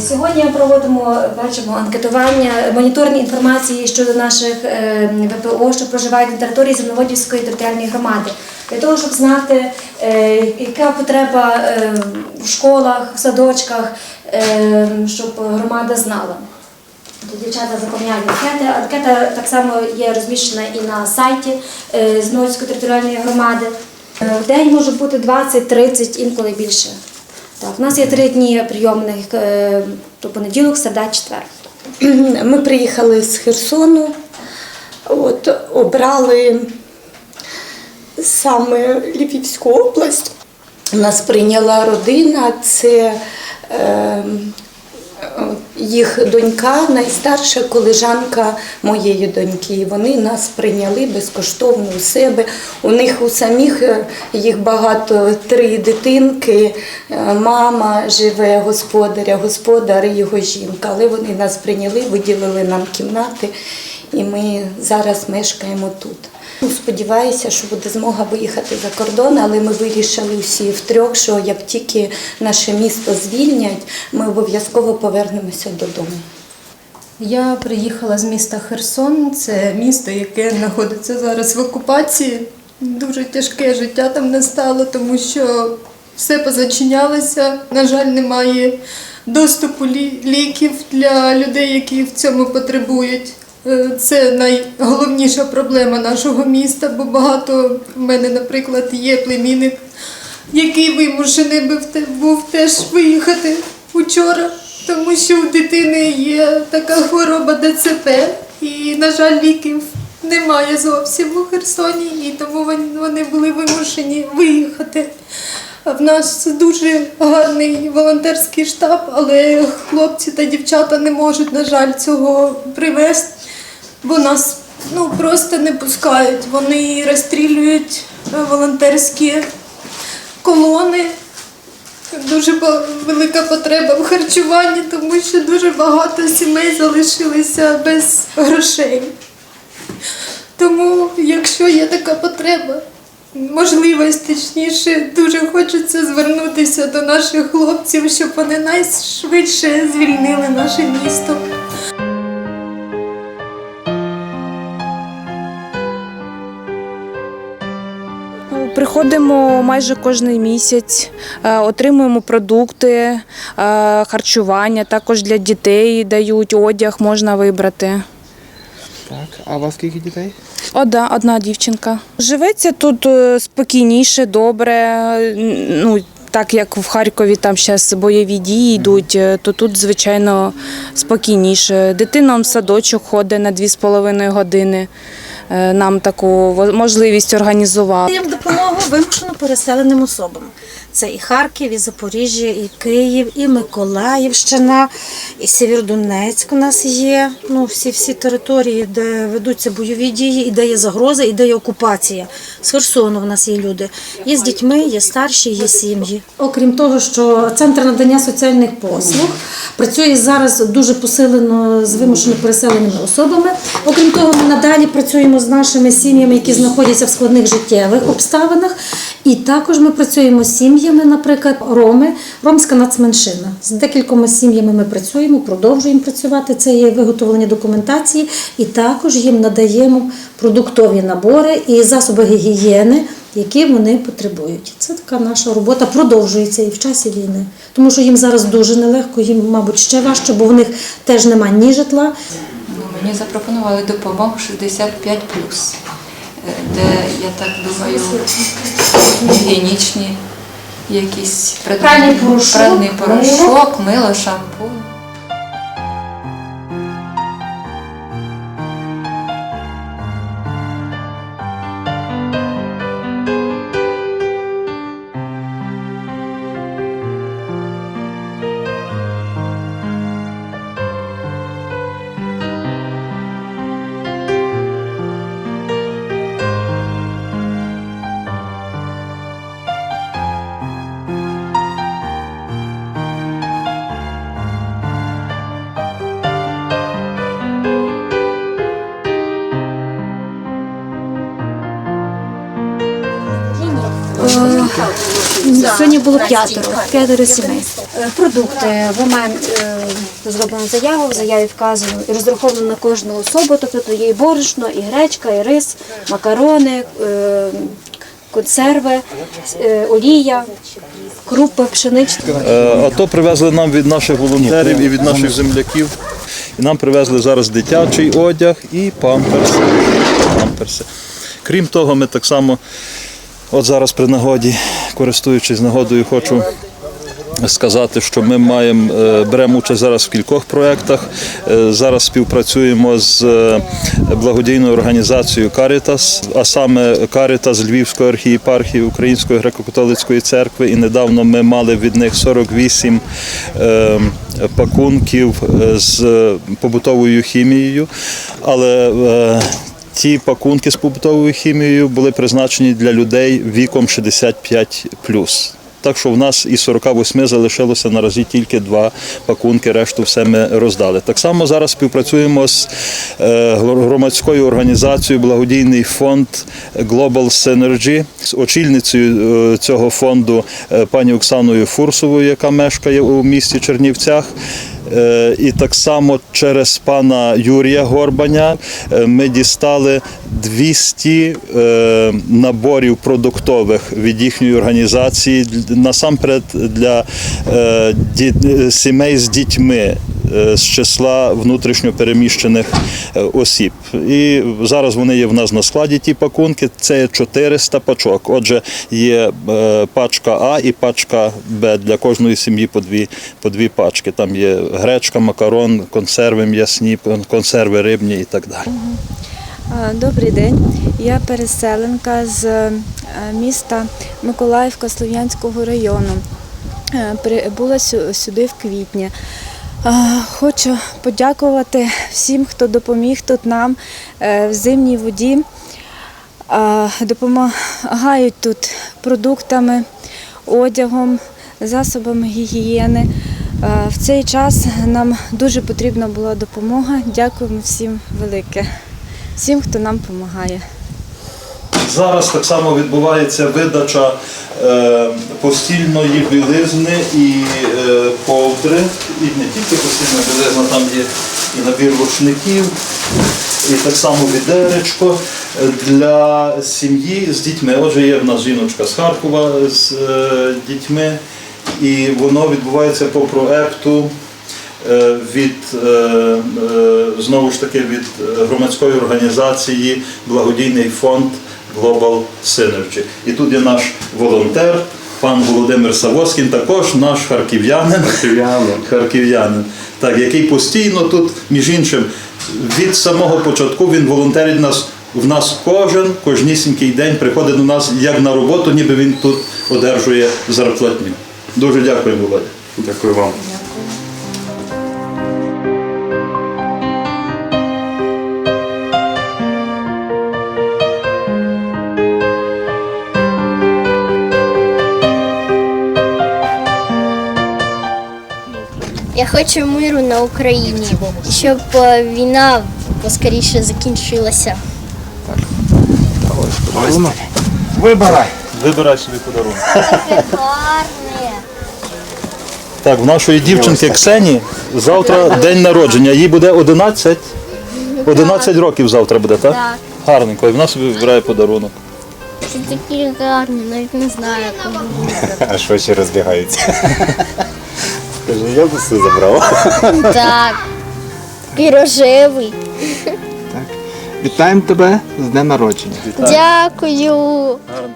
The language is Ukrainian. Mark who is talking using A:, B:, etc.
A: Сьогодні проводимо бачимо анкетування, моніторні інформації щодо наших е, ВПО, що проживають на території Земноводівської територіальної громади, для того, щоб знати, е, яка потреба е, в школах, в садочках, щоб громада знала. Тут дівчата заповняють анкети. Анкета так само є розміщена і на сайті Зновської територіальної громади. В день може бути 20-30, інколи більше. Так, у нас є три дні прийомних, до то понеділок, середа, четвер.
B: Ми приїхали з Херсону, от, обрали саме Львівську область. Нас прийняла родина, це е, їх донька, найстарша колежанка моєї доньки. Вони нас прийняли безкоштовно у себе. У них у самих е, їх багато три дитинки. Е, Мама живе господаря, господар і його жінка. Але вони нас прийняли, виділили нам кімнати, і ми зараз мешкаємо тут. Ну, Сподіваюся, що буде змога виїхати за кордон, але ми вирішили всі втрьох, що як тільки наше місто звільнять, ми обов'язково повернемося додому.
C: Я приїхала з міста Херсон. Це місто, яке знаходиться зараз в окупації. Дуже тяжке життя там настало, тому що все позачинялося. На жаль, немає доступу ліків для людей, які в цьому потребують. Е, Це найголовніша проблема нашого міста, бо багато в мене, наприклад, є племінник, який вимушений був те- був теж виїхати вчора, тому що у дитини є така хвороба ДЦП, і, на жаль, ліків немає зовсім у Херсоні, і тому вони були вимушені виїхати. В нас дуже гарний волонтерський штаб, але хлопці та дівчата не можуть, на жаль, цього привезти, бо нас ну, просто не пускають. Вони розстрілюють е, волонтерські колони. Дуже велика потреба в харчуванні, тому що дуже багато сімей залишилися без грошей. Тому, якщо є така потреба, можливість, точніше, дуже хочеться звернутися до наших хлопців, щоб вони найшвидше звільнили наше місто.
D: Приходимо майже кожен місяць, е, отримуємо продукти, е, харчування, також для дітей дають одяг, можна вибрати.
E: Так, а у вас скільки дітей?
D: Одна, одна дівчинка. Живеться тут е, спокійніше, добре. Ну, так як в Харкові там зараз бойові дії йдуть, то тут, звичайно, спокійніше. Дитина в садочок ходить на 2,5 години. Нам таку во- можливість організували.
F: Вимушено переселеним особам. Це і Харків, і Запоріжжя, і Київ, і Миколаївщина, і Сєвєродонецьк у нас є. Ну, всі всі території, де ведуться бойові дії, і де є загроза, і де є окупація. З Херсону в нас є люди. Є з дітьми, є старші, є сім'ї. Окрім того, що центр надання соціальних послуг працює зараз дуже посилено з вимушено переселеними особами. Окрім того, ми надалі працюємо з нашими сім'ями, які знаходяться в складних життєвих обставинах. І також ми працюємо з сім'ями, наприклад, роми, ромська нацменшина. З декількома сім'ями ми працюємо, продовжуємо працювати. Це є виготовлення документації, і також їм надаємо продуктові набори і засоби гігієни, які вони потребують. Це така наша робота продовжується і в часі війни, тому що їм зараз дуже нелегко, їм, мабуть, ще важче, бо в них теж немає ні житла,
G: мені запропонували допомогу 65 де я так думаю, гігієнічні якісь предмети.
A: Пральний порошок,
G: порошок, мило, шампунь.
H: Сьогодні було п'ятеро, п'ятеро сімей. Е, Продукти. Ми маємо е, зроблену заяву, в заяві вказано і розраховано на кожну особу. Тобто тут є і борошно, і гречка, і рис, макарони, е, консерви, олія, крупи, пшеничні.
I: Е, А то привезли нам від наших волонтерів і від наших земляків. І нам привезли зараз дитячий одяг і памперси. памперси. Крім того, ми так само, от зараз при нагоді, користуючись нагодою, хочу сказати, що ми маємо е, беремо участь зараз в кількох проєктах. Е, Зараз співпрацюємо з е, благодійною організацією Карітас, а саме Карітас Львівської архієпархії Української греко-католицької церкви. І недавно ми мали від них 48 е, пакунків з побутовою хімією. Але Ті пакунки з побутовою хімією були призначені для людей віком 65 Так що в нас із 48 залишилося наразі тільки два пакунки, решту все ми роздали. Так само зараз співпрацюємо з е, громадською організацією Благодійний фонд Global Synergy з очільницею е, цього фонду е, пані Оксаною Фурсовою, яка мешкає у місті Чернівцях. Е, І так само через пана Юрія Горбаня е, ми дістали 200 е, наборів продуктових від їхньої організації насамперед для сімей з дітьми з числа внутрішньо переміщених е, осіб. І зараз вони є в нас на складі. Ті пакунки. Це 400 пачок. Отже, є е, пачка А і пачка Б для кожної сім'ї по дві, по дві пачки. Там є гречка, макарон, консерви м'ясні, консерви рибні і так далі.
D: Добрий день. Я переселенка з е, міста Миколаївка Слов'янського району. Е, Прибула сюди в квітні. Хочу подякувати всім, хто допоміг тут нам е, в зимній воді. Допомагають тут продуктами, одягом, засобами гігієни. В цей час нам дуже потрібна була допомога. Дякуємо всім велике всім, хто нам допомагає.
I: Зараз так само відбувається видача е, постільної білизни і е, ковдри, і не тільки постільна білизна, там є і набір рушників, і так само відеречко для сім'ї з дітьми. Отже, є в нас жіночка з Харкова з е, дітьми, і воно відбувається по проекту від знову ж таки від громадської організації Благодійний фонд Global Synergy. І тут є наш волонтер, пан Володимир Савоскін, також наш харків'янин. Харків'янин. Харків'янин. Так, який постійно тут, між іншим, від самого початку він волонтерить нас. В нас кожен, кожнісінький день приходить до нас як на роботу, ніби він тут одержує зарплатню. Дуже дякую, Володя.
J: Дякую вам.
K: Я хочу миру на Україні, щоб е, війна поскоріше закінчилася.
J: Вибирай.
I: Вибирай собі подарунок.
K: Таке гарне.
I: Так, в нашої дівчинки Ксені завтра день народження. Їй буде 11. 11 років завтра буде, так?
K: Так.
I: Гарненько. І вона собі вибирає подарунок.
K: Це такі гарні, навіть не знаю, як вони.
J: А що ще розбігаються? Скажи, я б все забрав.
K: Так. Такий рожевий.
E: Вітаємо тебе з днем народження.
K: Дякую.
I: Гарно.